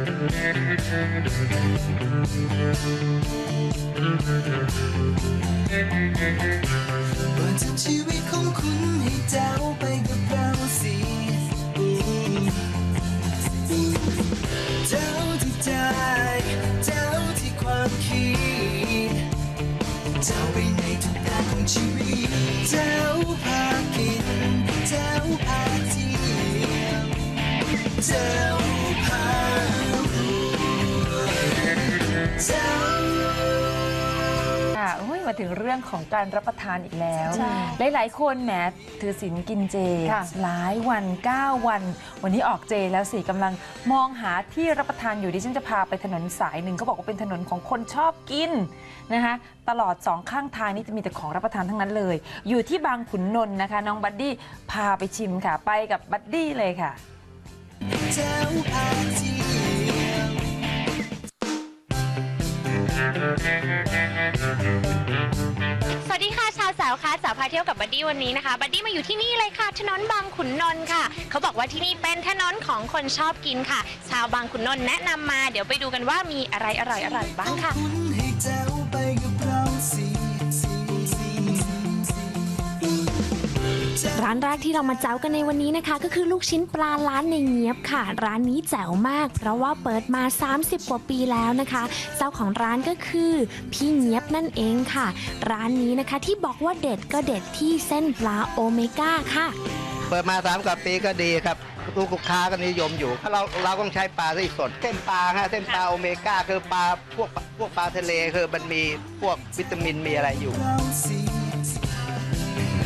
เปิดทุกชีวิตของคุณให้แจ๋วไปกับเราสิแจ๋วที่ใจแจ๋วที่ความคิดแจ๋วไปในทุกด้านของชีวิต มาถึงเรื่องของการรับประทานอีกแล้ว ใช่หลาย ๆ คนแหมถือศีลกินเจ ค่ะ หลายวัน 9 วัน วันนี้ออกเจแล้วสิกำลังมองหาที่รับประทานอยู่ดิฉันจะพาไปถนนสายหนึ่งเขาบอกว่าเป็นถนนของคนชอบกินนะคะตลอดสองข้างทางนี่จะมีแต่ของรับประทานทั้งนั้นเลย อยู่ที่บางขุนนนท์นะคะ น้องบัดดี้พาไปชิมค่ะ ไปกับบัดดี้เลยค่ะแจ๋ แล้วค่ะสาวพาเที่ยวกับบัดดี้วันนี้นะคะ บัดดี้มาอยู่ที่นี่เลยค่ะ ถนนบางขุนนนท์ค่ะ เขาบอกว่าที่นี่เป็นถนนของคนชอบกินค่ะ ชาวบางขุนนนท์แนะนำมา เดี๋ยวไปดูกันว่ามีอะไรอร่อยอร่อยๆบ้างค่ะ ให้แจ๋วไปกับเราสิสิสิ ร้านแรกที่เรามาเจ้ากันในวันนี้นะคะ ก็คือลูกชิ้นปลาล้านในเงียบค่ะ ร้านนี้แจ๋วมาก เพราะว่าเปิดมา 30 กว่าปีแล้วนะคะ เจ้าของร้านก็คือพี่เงียบนั่นเองค่ะ ร้านนี้นะคะที่บอกว่าเด็ดก็เด็ดที่เส้นปลาโอเมก้าค่ะ เปิดมาสามกว่าปีก็ดีครับลูกค้าก็นิยมอยู่เราเราเราต้องใช้ปลาที่สดเส้นปลาฮะเส้นปลาโอเมก้าคือปลาพวกพวกปลาทะเลคือมันมีพวกวิตามินมีอะไรอยู่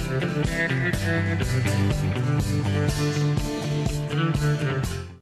เราสิ